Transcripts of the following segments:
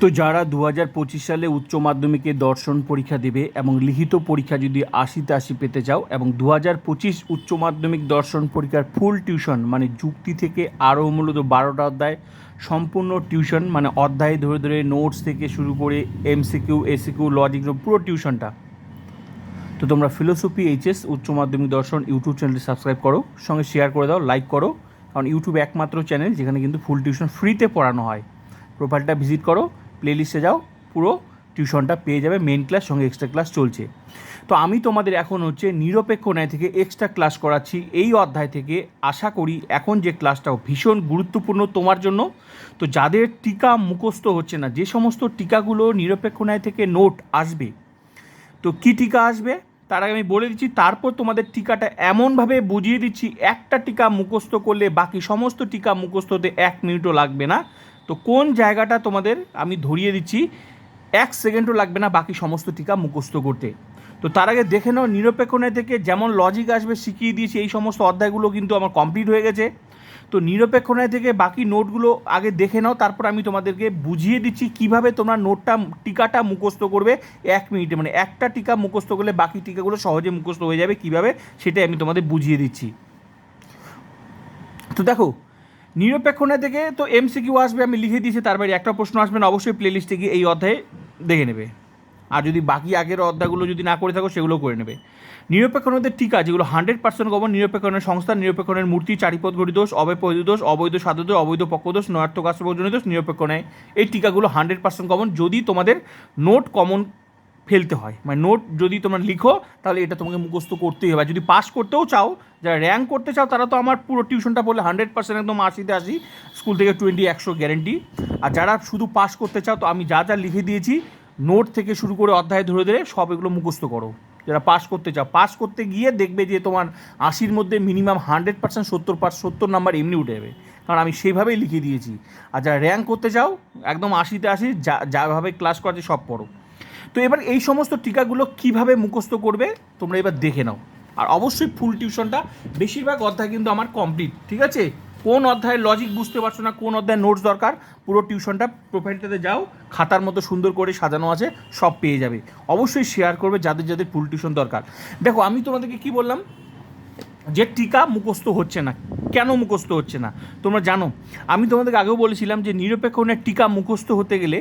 তো যারা দু হাজার পঁচিশ সালে উচ্চ মাধ্যমিকে দর্শন পরীক্ষা দেবে এবং লিখিত পরীক্ষা যদি আশিতে আশি পেতে চাও এবং দু হাজার পঁচিশ উচ্চ মাধ্যমিক দর্শন পরীক্ষার ফুল টিউশন মানে যুক্তি থেকে আরও মূলত বারোটা অধ্যায়, সম্পূর্ণ টিউশন মানে অধ্যায় ধরে ধরে নোটস থেকে শুরু করে এমসিকিউ এসিকিউ লজিক পুরো টিউশনটা তো তোমরা ফিলোসফি এইচএস উচ্চ মাধ্যমিক দর্শন ইউটিউব চ্যানেলটি সাবস্ক্রাইব করো, সঙ্গে শেয়ার করে দাও লাইক করো, কারণ ইউটিউব একমাত্র চ্যানেল যেখানে কিন্তু ফুল টিউশন ফ্রিতে পড়ানো হয়। প্রোফাইলটা ভিজিট করো প্লেলিস্টে যাও, পুরো টিউশনটা পেয়ে যাবে মেন ক্লাস সঙ্গে এক্সট্রা ক্লাস চলছে। তো আমি তোমাদের এখন হচ্ছে নিরপেক্ষ ন্যায় থেকে এক্সট্রা ক্লাস করাচ্ছি। এই অধ্যায় থেকে আশা করি এখন যে ক্লাসটাও ভীষণ গুরুত্বপূর্ণ তোমার জন্য। তো যাদের টিকা মুখস্থ হচ্ছে না, যে সমস্ত টিকাগুলো নিরপেক্ষ ন্যায় থেকে নোট আসবে, তো কী টিকা আসবে? তার আগে আমি বলে দিচ্ছি, তারপর তোমাদের টিকাটা এমনভাবে বুঝিয়ে দিচ্ছি, একটা টিকা মুখস্থ করলে বাকি সমস্ত টিকা মুখস্থ হতে এক মিনিটও লাগবে না। তো কোন জায়গাটা তোমাদের আমি ধরিয়ে দিচ্ছি, এক সেকেন্ডও লাগবে না বাকি সমস্ত টিকা মুখস্থ করতে। তো তার আগে দেখে নাও নিরপেক্ষ ন্যায় থেকে যেমন লজিক আসবে শিখিয়ে দিয়েছি, এই সমস্ত অধ্যায়গুলো কিন্তু আমার কমপ্লিট হয়ে গেছে। তো নিরপেক্ষ ন্যায় থেকে বাকি নোটগুলো আগে দেখে নাও, তারপর আমি তোমাদেরকে বুঝিয়ে দিচ্ছি কীভাবে তোমরা নোটটা, টিকাটা মুখস্থ করবে এক মিনিটে। মানে একটা টিকা মুখস্থ করলে বাকি টিকাগুলো সহজে মুখস্থ হয়ে যাবে কীভাবে, সেটাই আমি তোমাদের বুঝিয়ে দিচ্ছি। তো দেখো নিরপেক্ষ ন্যায় থেকে তো এমসিকিউ আসবে, আমি লিখে দিয়েছি, তার বাইরে একটা প্রশ্ন আসবে না, অবশ্যই প্লেলিস্টে গিয়ে এই অধ্যায়ে দেখে নেবে। আর যদি বাকি আগের অধ্যায়গুলো যদি না করে থাকো সেগুলো করে নেবে। নিরপেক্ষণদের টিকা, যেগুলো হান্ড্রেড পার্সেন্ট কমন নিরপেক্ষণের সংস্থা, নিরপেক্ষণের মূর্তি চারিপদ ঘটি দোষ, অবৈধ দোষ, অবৈধ সাধু দোষ, অবৈধ পক্ষদোষ দোষ নিরপেক্ষ নেয় এই টিকাগুলো হান্ড্রেড পার্সেন্ট কমন যদি তোমাদের নোট কমন ফেলতে হয়। মানে নোট যদি তোমরা লিখো, তাহলে এটা তোমাকে মুখস্থ করতেই হবে। যদি পাস করতেও চাও, যারা র্যাঙ্ক করতে চাও, তারা তো আমার পুরো টিউশনটা বললে হান্ড্রেড পার্সেন্ট একদম আশিতে আসি। স্কুল থেকে টোয়েন্টি একশো গ্যারেন্টি আর যারা শুধু পাস করতে চাও, তো আমি যা যা লিখে দিয়েছি নোট থেকে শুরু করে অধ্যায় ধরে ধরে সব এগুলো মুখস্থ করো। যারা পাস করতে চাও পাস করতে গিয়ে দেখবে যে তোমার আশির মধ্যে মিনিমাম হান্ড্রেড পার্সেন্ট সত্তর পার, সত্তর নাম্বার এমনি উঠে যাবে। কারণ আমি সেইভাবেই লিখে দিয়েছি। আর যারা র্যাঙ্ক করতে চাও, একদম আশিতে আশি যা, যাভাবে ক্লাস করাচ্ছে সব পড়ো। তো এবার এই সমস্ত টিকাগুলো কীভাবে মুখস্থ করবে, তোমরা এবার দেখে নাও। আর অবশ্যই ফুল টিউশনটা বেশিরভাগ অধ্যায় কিন্তু আমার কমপ্লিট ঠিক আছে? কোন অধ্যায়ের লজিক বুঝতে পারছ না, কোন অধ্যায়ের নোটস দরকার, পুরো টিউশনটা প্রোফাইলটাতে যাও, খাতার মতো সুন্দর করে সাজানো আছে, সব পেয়ে যাবে। অবশ্যই শেয়ার করবে যাদের যাদের ফুল টিউশন দরকার। দেখো, আমি তোমাদেরকে কি বললাম? যে টিকা মুখস্থ হচ্ছে না, কেন মুখস্থ হচ্ছে না? তোমরা জানো, আমি তোমাদেরকে আগেও বলেছিলাম যে নিরপেক্ষণের টিকা মুখস্থ হতে গেলে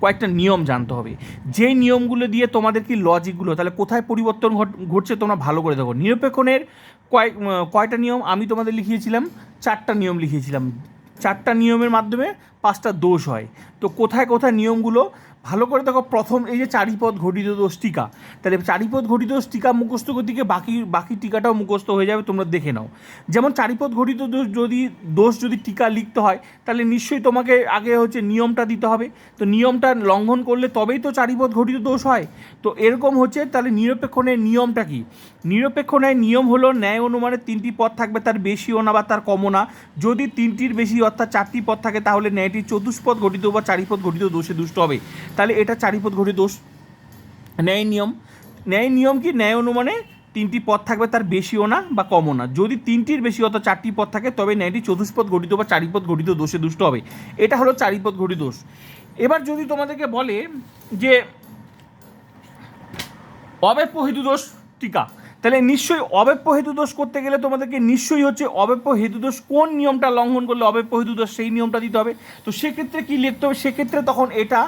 কয়েকটা নিয়ম জানতে হবে। যে নিয়মগুলো দিয়ে তোমাদের কি লজিকগুলো তাহলে কোথায় পরিবর্তন ঘট- ঘটছে তোমরা ভালো করে দেখো। নিরপেক্ষণের কয়েক কয়টা নিয়ম আমি তোমাদের লিখিয়েছিলাম, চারটা নিয়ম লিখিয়েছিলাম। চারটা নিয়মের মাধ্যমে পাঁচটা দোষ হয়। তো কোথায় কোথায় নিয়মগুলো ভালো করে দেখো, প্রথম এই যে চারিপদ ঘটিত দোষ টিকা। তাহলে চারিপদ ঘটিত দোষ টিকা মুখস্থ গিয়ে বাকি বাকি টিকাটাও মুখস্থ হয়ে যাবে, তোমরা দেখে নাও। যেমন চারিপদ ঘটিত দোষ যদি দোষ যদি টিকা লিখতে হয়, তাহলে নিশ্চয়ই তোমাকে আগে হচ্ছে নিয়মটা দিতে হবে। তো নিয়মটা লঙ্ঘন করলে তবেই তো চারিপদ ঘটিত দোষ হয়। তো এরকম হচ্ছে, তাহলে নিরপেক্ষণের নিয়মটা কি? নিরপেক্ষণের নিয়ম হলো, ন্যায় অনুমানের তিনটি পদ থাকবে, তার বেশিও না বা তার কমও না। যদি তিনটির বেশি অর্থাৎ চারটি পদ থাকে, তাহলে ন্যায়টি চতুষ্পদ ঘটিত বা চারিপদ ঘটিত দোষে দুষ্ট হবে। তাহলে এটা চারিপদ ঘটিত দোষ। ন্যায় নিয়ম। ন্যায় নিয়ম কি? ন্যায় অনুমানে তিনটি পদ থাকবে, তার বেশিও না বা কমও না। যদি তিনটির বেশি অর্থাৎ চারটি পদ থাকে, তবে ন্যায়টি চতুষ্পদ ঘটিত বা চারিপদ ঘটিত দোষে দুষ্ট হবে। এটা হলো চারিপদ ঘটি দোষ। এবার যদি তোমাদেরকে বলে যে অব্যপ্য হেতু দোষ টিকা, তাহলে নিশ্চয়ই অব্যপ্য হেতু দোষ করতে গেলে তোমাদেরকে নিশ্চয়ই হচ্ছে অব্যপ্য হেতু দোষ কোন নিয়মটা লঙ্ঘন করলে অব্যপ্য হেতু দোষ সেই নিয়মটা দিতে হবে। তো সেক্ষেত্রে কী লিখতে হবে? সেক্ষেত্রে তখন এটা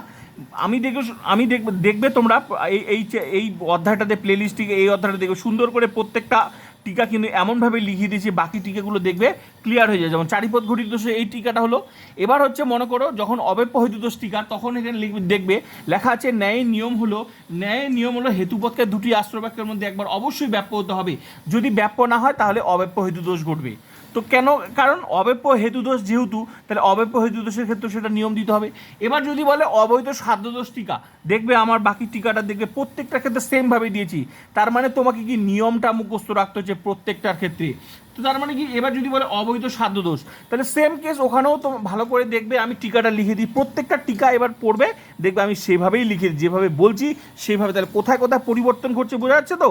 আমি দেখবে আমি দেখবে দেখবে তোমরা, এই এই এই অধ্যায়টাতে প্লেলিস্টে এই অধ্যায়টা দেখবে, সুন্দর করে প্রত্যেকটা টিকা কিন্তু এমনভাবে লিখিয়ে দিয়েছি, বাকি টিকাগুলো দেখবে ক্লিয়ার হয়ে যায়। যেমন চারিপদ ঘটিত দোষে, এই টিকাটা হলো। এবার হচ্ছে মনে করো, যখন অব্যপ্য হেতু দোষ টিকা, তখন এখানে লিখবে, দেখবে, লেখা আছে, ন্যায় নিয়ম হলো, ন্যায় নিয়ম হলো হেতুপথকে দুটি আশ্রবাক্যের মধ্যে একবার অবশ্যই ব্যাপ্য হতে হবে। যদি ব্যাপ্য না হয়, তাহলে অব্যাপ্য হেতু দোষ ঘটবে। তো কেন? কারণ অব্যপ্য হেতুদোষ যেহেতু, তাহলে অব্যপ্য হেতুদোষের ক্ষেত্রে সেটা নিয়ম দিতে হবে। এবার যদি বলে অবৈধ সাধ্য দোষ টিকা, দেখবে আমার বাকি টিকাটা দেখবে প্রত্যেকটা ক্ষেত্রে সেমভাবে দিয়েছি। তার মানে তোমাকে কি নিয়মটা মুখস্থ রাখতে হচ্ছে প্রত্যেকটার ক্ষেত্রে? তো তার মানে কি, এবার যদি বলে অবৈধ সাধ্য দোষ, তাহলে সেম কেস ওখানেও তো ভালো করে দেখবে আমি টিকাটা লিখে দিই। প্রত্যেকটা টিকা এবার পড়বে, দেখবে আমি সেভাবেই লিখে। যেভাবে বলছি, সেভাবে তাহলে কোথায় কোথায় পরিবর্তন ঘটছে বোঝা যাচ্ছে তো?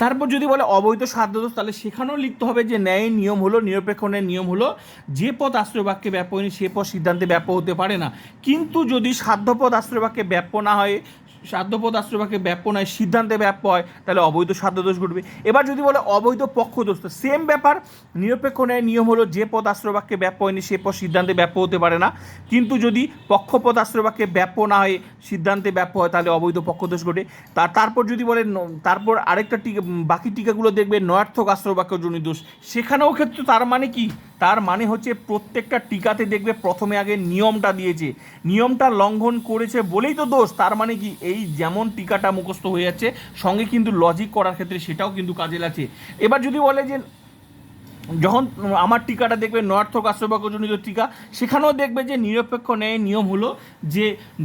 তারপর যদি বলে অবৈধ সাধ্যদোষ, তাহলে সেখানেও লিখতে হবে যে ন্যায় নিয়ম হলো নিরপেক্ষণের নিয়ম হলো, যে পথ আশ্রয় বাক্যে ব্যাপ্য হয়নি, সে পথ সিদ্ধান্তে ব্যাপ্য হতে পারে না। কিন্তু যদি সাধ্যপদ আশ্রয় বাক্যে ব্যাপ্য না হয় সাধ্যপদ আশ্রয় বাক্যে ব্যাপ্য নয়, সিদ্ধান্তে ব্যাপ্য হয়, তাহলে অবৈধ সাধ্যদোষ ঘটবে। এবার যদি বলে অবৈধ পক্ষদোষ, তো সেম ব্যাপার, নিরপেক্ষ ন্যায়ের নিয়ম হলো যে পদ আশ্রয় বাক্যে ব্যাপ্য হয়নি, সে পদ সিদ্ধান্তে ব্যাপ্য হতে পারে না। কিন্তু যদি পক্ষপদ আশ্রয় বাক্যে ব্যাপ্য না হয়ে, সিদ্ধান্তে ব্যাপ্য হয়, তাহলে অবৈধ পক্ষদোষ ঘটে। তার তারপর যদি বলে তারপর আরেকটা টিকা বাকি টিকাগুলো দেখবে নয়ার্থক আশ্রয় বাক্য জনিত দোষ। সেখানেও ক্ষেত্রে তার মানে কি? তার মানে হচ্ছে প্রত্যেকটা টিকাতে দেখবে প্রথমে আগে নিয়মটা দিয়েছে। নিয়মটা লঙ্ঘন করেছে বলেই তো দোষ, তার মানে কি এই যেমন টিকাটা মুখস্থ হয়ে যাচ্ছে, সঙ্গে কিন্তু লজিক করার ক্ষেত্রে সেটাও কিন্তু কাজে লাগছে। এবার যদি বলে যে যখন আমার টিকাটা দেখবে নয়ার্থক আশ্রয়বাক্যজনিত টিকা, সেখানেও দেখবে যে নিরপেক্ষ ন্যায় নিয়ম হলো যে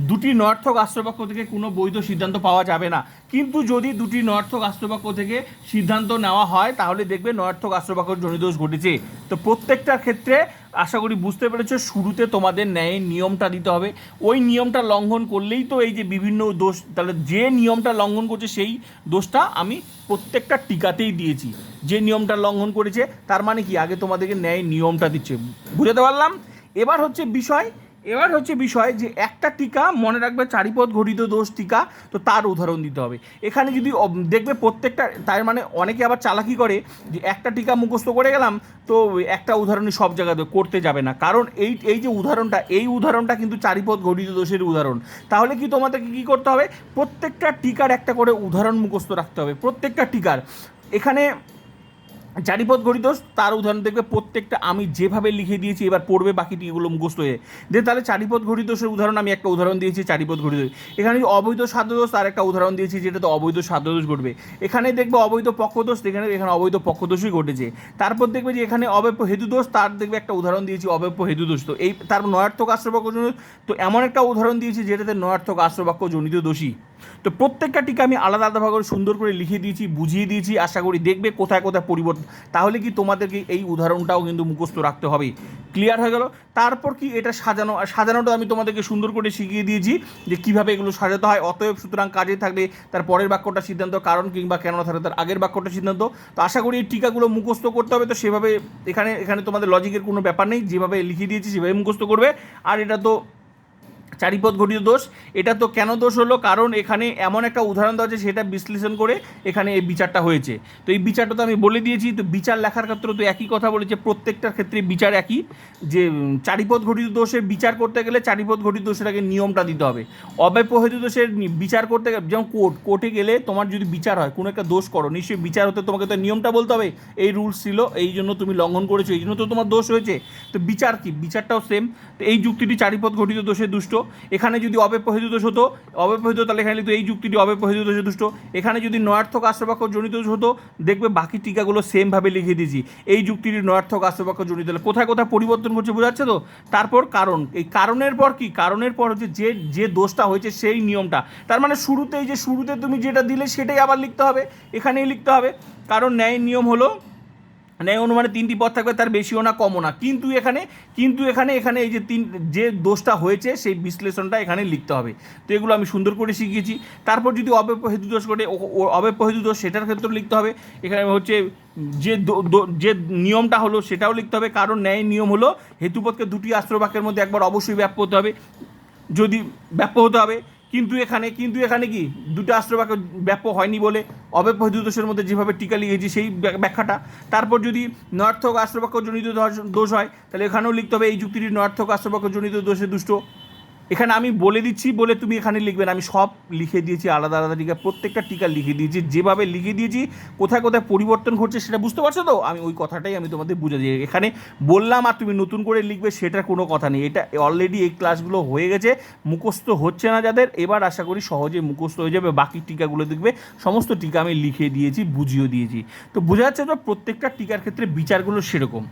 দুটি নর্থক আশ্রয়বাক্য থেকে কোনো বৈধ সিদ্ধান্ত পাওয়া যাবে না। কিন্তু যদি দুটি নর্থক আশ্রয়বাক্য থেকে সিদ্ধান্ত নেওয়া হয়, তাহলে দেখবে নর্থক আশ্রয়বাক্য জনিদোষ ঘটেছে। তো প্রত্যেকটার ক্ষেত্রে আশা করি বুঝতে পেরেছ, শুরুতে তোমাদের ন্যায় নিয়মটা দিতে হবে। ওই নিয়মটা লঙ্ঘন করলেই তো এই যে বিভিন্ন দোষ, তাহলে যে নিয়মটা লঙ্ঘন করছে সেই দোষটা আমি প্রত্যেকটা টিকাতেই দিয়েছি। যে নিয়মটা লঙ্ঘন করেছে, তার মানে কি? আগে তোমাদেরকে ন্যায় নিয়মটা দিচ্ছে। বুঝাতে পারলাম? এবার হচ্ছে বিষয় এবার হচ্ছে বিষয় যে একটা টিকা মনে রাখবে চারিপদ ঘটিত দোষ টিকা, তো তার উদাহরণ দিতে হবে। এখানে যদি দেখবে প্রত্যেকটা, তার মানে অনেকে আবার চালাকি করে যে একটা টিকা মুখস্থ করে গেলাম, তো একটা উদাহরণই সব জায়গাতে করতে যাবে না। কারণ এই এই যে উদাহরণটা, এই উদাহরণটা কিন্তু চারিপদ ঘটিত দোষের উদাহরণ। তাহলে কি তোমাদেরকে কী করতে হবে? প্রত্যেকটা টিকার একটা করে উদাহরণ মুখস্থ রাখতে হবে, প্রত্যেকটা টিকার। এখানে চারিপদ গড়িদোষ তার উদাহরণ দেখবে প্রত্যেকটা আমি যেভাবে লিখে দিয়েছি, এবার পড়বে বাকিটি এগুলো মুখস্থ হয়ে। যে তাহলে চারিপদ ঘড়িদোষের উদাহরণ, আমি একটা উদাহরণ দিয়েছি চারিপদ ঘড়িদোষ এখানে অবৈধ সাধ্যদোষ তার একটা উদাহরণ দিয়েছি যেটা তো অবৈধ সাধ্যদোষ ঘটবে। এখানে দেখবে অবৈধ পক্ষদোষ এখানে এখানে অবৈধ পক্ষদোষই ঘটেছে। তারপর দেখবে যে এখানে অবৈধ হেতুদোষ তার দেখবে একটা উদাহরণ দিয়েছি, অবৈধ হেতুদোষ তো এই, তার নয়ার্থক আশ্রবাক্য তো এমন একটা উদাহরণ দিয়েছি, যেটাতে নয়ার্থক আশ্রবাক্য জনিত দোষী। তো প্রত্যেকটা টিকা আমি আলাদা আলাদাভাবে সুন্দর করে লিখে দিয়েছি, বুঝিয়ে দিয়েছি, আশা করি দেখবে কোথায় কোথায় পরিবর্তন। তাহলে কি তোমাদেরকে এই উদাহরণটাও কিন্তু মুখস্থ রাখতে হবে ক্লিয়ার হয়ে গেল? তারপর কি এটা সাজানো আর সাজানোটা আমি তোমাদেরকে সুন্দর করে শিখিয়ে দিয়েছি যে কীভাবে এগুলো সাজাতে হয়, অতএব সুতরাং কাজে থাকলে তার পরের বাক্যটা সিদ্ধান্ত, কারণ কিংবা কেন থাকলে তার আগের বাক্যটা সিদ্ধান্ত। তো আশা করি এই টিকাগুলো মুখস্থ করতে হবে। তো সেভাবে এখানে এখানে তোমাদের লজিকের কোনো ব্যাপার নেই। যেভাবে লিখে দিয়েছি, সেভাবে মুখস্থ করবে। আর এটা তো চারিপদ ঘটিত দোষ। এটা তো কেন দোষ হলো? কারণ এখানে এমন একটা উদাহরণ দেওয়া আছে, সেটা বিশ্লেষণ করে এখানে এই বিচারটা হয়েছে। তো এই বিচারটা তো আমি বলে দিয়েছি, তো বিচার লেখার ক্ষেত্রে তো একই কথা বলেছে, প্রত্যেকটার ক্ষেত্রে বিচার একই। যে চারিপদ ঘটিত দোষের বিচার করতে গেলে চারিপদ ঘটিত আগে নিয়মটা দিতে হবে। অব্যপহিত দোষের বিচার করতে গেলে, যেমন কোর্ট, কোর্টে গেলে তোমার যদি বিচার হয়, কোনো একটা দোষ করো, নিশ্চয়ই বিচার হতে তোমাকে তো নিয়মটা বলতে হবে। এই রুলস ছিল, এই জন্য তুমি লঙ্ঘন করেছ, এই জন্য তো তোমার দোষ হয়েছে। তো বিচার কি? বিচারটাও সেম তো এই যুক্তিটি চারিপদ ঘটিত দোষে দুষ্ট। এখানে যদি অব্যপহিত হতো অব্যপহিত তাহলে এখানে লিখতো এই যুক্তিটি অব্যপহিত দুষ্ট এখানে যদি নয়ার্থক আশ্রবাক্য জনিত হতো, দেখবে বাকি টিকাগুলো সেমভাবে লিখে দিয়েছি। এই যুক্তিটি নয়ার্থক আশ্রবাক্য জনিত হলে। কোথায় কোথায় পরিবর্তন করছে বোঝা যাচ্ছে তো? তারপর কারণ। এই কারণের পর কি? কারণের পর হচ্ছে যে যে দোষটা হয়েছে সেই নিয়মটা। তার মানে শুরুতেই যে, শুরুতে তুমি যেটা দিলে সেটাই আবার লিখতে হবে। এখানেই লিখতে হবে। কারণ ন্যায় নিয়ম হলো ন্যায় অনুমানে তিনটি পদ থাকবে, তার বেশিও না, কমও না। কিন্তু এখানে কিন্তু এখানে এখানে এই যে তিন, যে দোষটা হয়েছে, সেই বিশ্লেষণটা এখানে লিখতে হবে। তো এগুলো আমি সুন্দর করে শিখিয়েছি। তারপর যদি অব্যপহেতু দোষ ঘটে অব্যপহেতু দোষ, সেটার ক্ষেত্রেও লিখতে হবে। এখানে হচ্ছে, যে যে নিয়মটা হলো, সেটাও লিখতে হবে। কারণ ন্যায় নিয়ম হলো, হেতুপথকে দুটি আশ্রবাক্যের মধ্যে একবার অবশ্যই ব্যাপ্য হতে হবে। যদি ব্যাপ্য হতে হবে কিন্তু এখানে কিন্তু এখানে কি? দুটো আশ্রবাক্য ব্যাপক হয়নি বলে অব্যপহিত দোষের মধ্যে যেভাবে টিকা লিখেছি সেই ব্যাখ্যাটা। তারপর যদি নর্থক আশ্রবাক্য জনিত দোষ- হয়, তাহলে এখানেও লিখতে হবে এই যুক্তিটি নর্থক আশ্রবাক্য জনিত দোষে দুষ্ট। এখানে আমি বলে দিচ্ছি, বলে তুমি এখানে লিখবে না। আমি সব লিখে দিয়েছি, আলাদা আলাদা টিকা, প্রত্যেকটা টিকা লিখে দিয়েছি, যেভাবে লিখে দিয়েছি, কোথায় কোথায় পরিবর্তন ঘটছে সেটা বুঝতে পারছ তো? আমি ওই কথাটাই আমি তোমাদের বুঝে দিই। এখানে বললাম আর তুমি নতুন করে লিখবে, সেটার কোনো কথা নেই। এটা অলরেডি এই ক্লাসগুলো হয়ে গেছে, মুখস্থ হচ্ছে না যাদের। এবার আশা করি সহজে মুখস্থ হয়ে যাবে, বাকি টিকাগুলো দেখবে। সমস্ত টিকা আমি লিখে দিয়েছি বুঝিয়ে দিয়েছি। তো বোঝা যাচ্ছে তো প্রত্যেকটা টিকার ক্ষেত্রে বিচারগুলো সেরকম।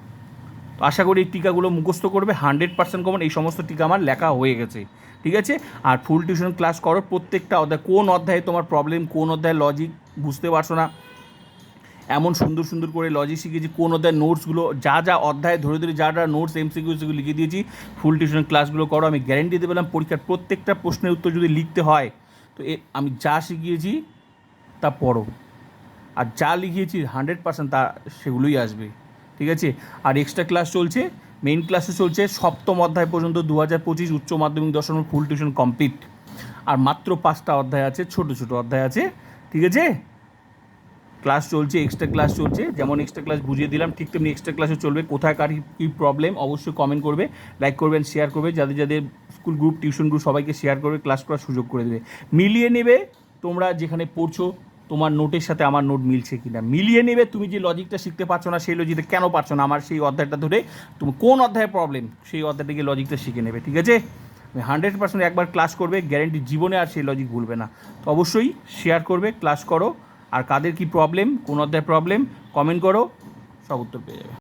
তো আশা করি এই টিকাগুলো মুখস্থ করবে, হান্ড্রেড পার্সেন্ট কমন এই সমস্ত টিকা আমার লেখা হয়ে গেছে, ঠিক আছে? আর ফুল টিউশন ক্লাস করো, প্রত্যেকটা অধ্যায়, কোন অধ্যায়ে তোমার প্রবলেম কোন অধ্যায়ে লজিক বুঝতে পারছ না? এমন সুন্দর সুন্দর করে লজিক শিখেছি কোন অধ্যায় নোটসগুলো যা যা অধ্যায় ধরে ধরে যা যা নোটস এমসিকিউ সেগুলো লিখে দিয়েছি ফুল টিউশন ক্লাসগুলো করো, আমি গ্যারেন্টি দিতে পেলাম পরীক্ষার প্রত্যেকটা প্রশ্নের উত্তর যদি লিখতে হয়, তো এ, আমি যা শিখিয়েছি, তা পড়ো। আর যা লিখিয়েছি, হান্ড্রেড পার্সেন্ট তা, সেগুলোই আসবে। ঠিক আছে? আর এক্সট্রা ক্লাস চলছে মেইন ক্লাসে চলছে সপ্তম অধ্যায় পর্যন্ত দু হাজার পঁচিশ উচ্চ মাধ্যমিক দশম ফুল টিউশন কমপ্লিট আর মাত্র পাঁচটা অধ্যায় আছে, ছোট ছোট অধ্যায় আছে, ঠিক আছে? ক্লাস চলছে এক্সট্রা ক্লাস চলছে, যেমন এক্সট্রা ক্লাস বুঝিয়ে দিলাম, ঠিক তেমনি এক্সট্রা ক্লাসও চলবে, কোথায় কার কী প্রবলেম অবশ্যই কমেন্ট করবে লাইক করবেন শেয়ার করবে, যাদের যাদের স্কুল গ্রুপ টিউশন গ্রুপ সবাইকে শেয়ার করবে ক্লাস করার সুযোগ করে দেবে। মিলিয়ে নেবে তোমরা যেখানে পড়ছো তোমার নোটের সাথে আমার নোট মিলছে কি না মিলিয়ে নেবে, তুমি যে লজিকটা শিখতে পারছ না, সেই লজিকটা কেন পারছ না? আমার সেই অধ্যায়টা ধরে তুমি কোন অধ্যায়ে প্রবলেম সেই অধ্যায়টাকে লজিকটা শিখে নেবে, ঠিক আছে? তুমি হান্ড্রেড পার্সেন্ট একবার ক্লাস করবে গ্যারেন্টি জীবনে আর সেই লজিক ভুলবে না। তো অবশ্যই শেয়ার করবে ক্লাস করো। আর কাদের কি প্রবলেম কোন অধ্যায় প্রবলেম কমেন্ট করো, সব উত্তর পেয়ে যাবে।